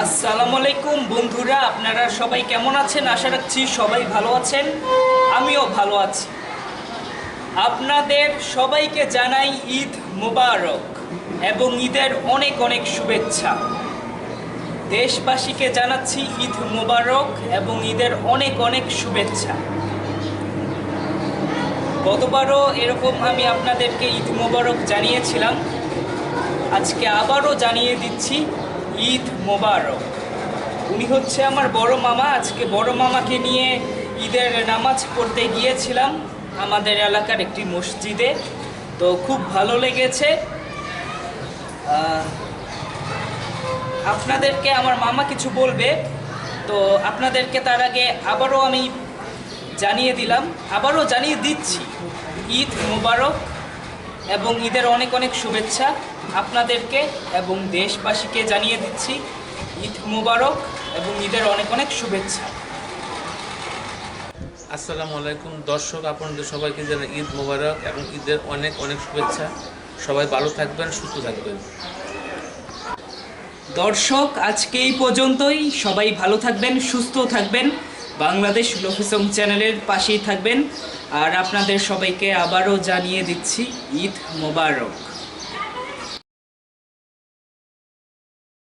আলাইকুম বন্ধুরা, আপনারা সবাই কেমন আছেন? আশা রাখছি সবাই ভালো আছেন। আমিও ভালো আছি। আপনাদের সবাইকে জানাই ঈদ মোবারক এবং ঈদের অনেক অনেক শুভেচ্ছা। দেশবাসীকে জানাচ্ছি ঈদ মোবারক এবং ঈদের অনেক অনেক শুভেচ্ছা। গতবারও এরকম আমি আপনাদেরকে ঈদ মোবারক জানিয়েছিলাম। আজকে আবারও জানিয়ে দিচ্ছি ঈদ মোবারক। উনি হচ্ছে আমার বড় মামা। আজকে বড় মামাকে নিয়ে ঈদের নামাজ পড়তে গিয়েছিলাম আমাদের এলাকার একটি মসজিদে। তো খুব ভালো লেগেছে। আপনাদেরকে আমার মামা কিছু বলবে। তো আপনাদেরকে তার আগে আবারও আমি জানিয়ে দিলাম। আবারও জানিয়ে দিচ্ছি, ঈদ মোবারক। এবং ঈদের অনেক অনেক শুভেচ্ছা আপনাদেরকে এবং দেশবাসীকে জানিয়ে দিচ্ছি ঈদ মুবারক এবং ঈদের অনেক অনেক শুভেচ্ছা। আসসালামু আলাইকুম। দর্শক আপনাদের সবাইকে জানাই ঈদ মুবারক এবং ঈদের অনেক অনেক শুভেচ্ছা। সবাই ভালো থাকবেন সুস্থ থাকবেন। দর্শক আজকে এই পর্যন্তই। সবাই ভালো থাকবেন সুস্থ থাকবেন। বাংলাদেশ লফিসম চ্যানেলের পাশেই থাকবেন। আর আপনাদের সবাইকে আবারও জানিয়ে দিচ্ছি ঈদ মোবারক।